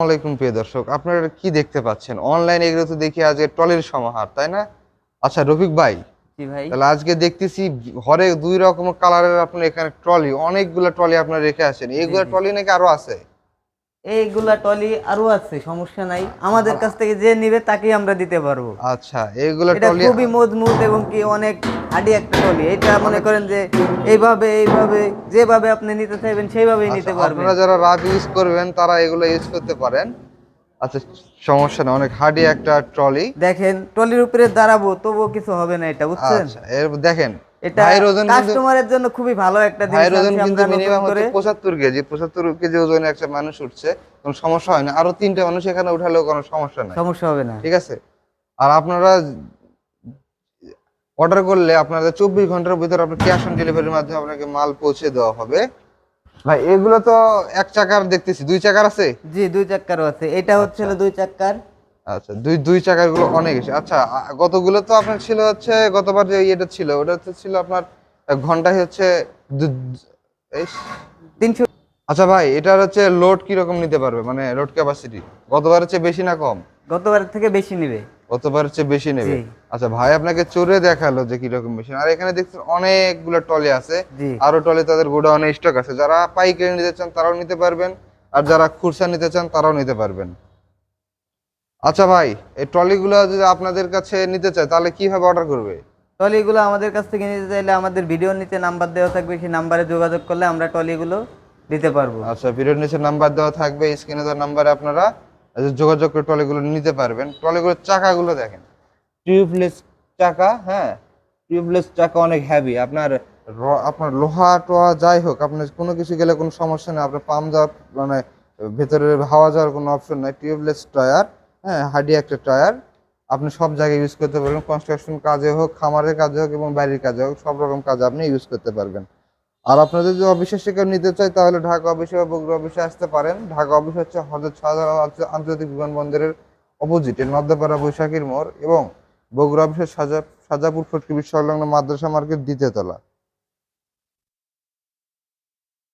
আসসালামাইকুম প্রিয় দর্শক আপনারা কি দেখতে পাচ্ছেন? অনলাইন এগুলো তো দেখি আজকে ট্রলির সমাহার তাই না? আচ্ছা রফিক ভাই তাহলে আজকে দেখতেছি ঘরে দুই রকম কালারের আপনার এখানে ট্রলি অনেকগুলো ট্রলি আপনার রেখে আছেন এইগুলো ট্রলি নাকি আরও আছে? এইগুলা টলি আরও আছে সমস্যা নাই। আমাদের কাছ থেকে যে নিবে তাকেই আমরা দিতে পারব। আচ্ছা এইগুলো ট্রলি খুবই মজবুত এবং কি অনেক হাডি একটা টলি। এটা মনে করেন যে এইভাবে এইভাবে যেভাবে আপনি নিতে চাইবেন সেইভাবেই নিতে আচ্ছা, পারবেন। আপনারা যারা রাব ইউজ করবেন তারা এগুলো ইউজ করতে পারেন। আচ্ছা সমস্যা না অনেক হার্ডি একটা ট্রলি দেখেন টলির উপরে দাঁড়াবো তবুও কিছু হবে না এটা বুঝছেন? আচ্ছা এর দেখেন এটা কাস্টমারের জন্য খুবই ভালো একটা জিনিস ওজন কিন্তু মিনিমাম। হচ্ছে কেজি। পঁচাত্তর কেজি ওজনে একটা মানুষ উঠছে কোনো সমস্যা হয় না। আরও তিনটে মানুষ এখানে উঠালেও কোনো সমস্যা নাই। সমস্যা হবে না। ঠিক আছে? আর আপনারা অর্ডার করলে আপনাদের চব্বিশ ঘণ্টার ভিতরে আপনার ক্যাশ অন ডেলিভারির মাধ্যমে আপনাকে মাল পৌঁছে দেওয়া হবে। ভাই এগুলো তো এক চাকার দেখতেছি। দুই চাকার আছে? জি দুই চাক্কারও আছে। এটা হচ্ছে হলো দুই চাক্কার আচ্ছা দুই দুই চাকারগুলো অনেক বেশি। আচ্ছা গতগুলো তো আপনার ছিল হচ্ছে গতবার যে ইয়েটা ছিল ওটা ছিল আপনার ঘন্টায় হচ্ছে এই তিনশো। আচ্ছা ভাই এটার হচ্ছে লোড কীরকম নিতে পারবে? মানে লোড ক্যাপাসিটি গতবারের চেয়ে বেশি না কম? গতবারের থেকে বেশি নেবে। গতবারের চেয়ে বেশি নেবে? আচ্ছা ভাই আপনাকে চড়ে দেখাল যে কীরকম মেশিন আর এখানে দেখছেন অনেকগুলো টলি আছে। আরও টলি তাদের গোডাউনে স্টক আছে। যারা পাইকারি নিতে চান তারাও নিতে পারবেন। আর যারা খুরসা নিতে চান তারাও নিতে পারবেন। আচ্ছা ভাই এই ট্রলিগুলো যদি আপনাদের কাছে নিতে চায় তাহলে কীভাবে অর্ডার করবে? টলিগুলো আমাদের কাছ থেকে নিতে চাইলে আমাদের ভিডিওর নিচে নাম্বার দেওয়া থাকবে সেই নাম্বারে যোগাযোগ করলে আমরা টলিগুলো দিতে পারব। আচ্ছা ভিডিওর নিচে নাম্বার দেওয়া থাকবে স্ক্রিনে দেওয়া নাম্বারে আপনারা যোগাযোগ করে ট্রলিগুলো নিতে পারবেন। ট্রলিগুলোর চাকাগুলো দেখেন। টিউবলেস চাকা হ্যাঁ? টিউবলেস চাকা অনেক হেভি আপনার আপনার লোহা টোয়া যাই হোক আপনার কোনো কিছু গেলে কোনো সমস্যা নেই। আপনার পাম্প যাওয়ার মানে ভেতরে হাওয়া যাওয়ার কোনো অপশন নাই। টিউবলেস টায়ার হ্যাঁ হাডি একটা টায়ার। আপনি সব জায়গায় ইউজ করতে পারবেন। কনস্ট্রাকশন কাজে হোক, খামারের কাজে হোক এবং বাড়ির কাজে হোক, সব রকম কাজে আপনি ইউজ করতে পারবেন। আর আপনাদের যদি অফিসে কেউ নিতে চায় তাহলে ঢাকা অফিসে বা বগুড়া অফিসে আসতে পারেন। ঢাকা অফিস হচ্ছে হজরত শাহজালাল আন্ত- আন্তর্জাতিক বিমানবন্দরের অপোজিটে নদ্দাপাড়া বৈশাখীর মোড় এবং বগুড়া অফিসের সাজা সাজাপুর ফটকি সংলগ্ন মাদ্রাসা মার্কেট দ্বিতীয় তলা।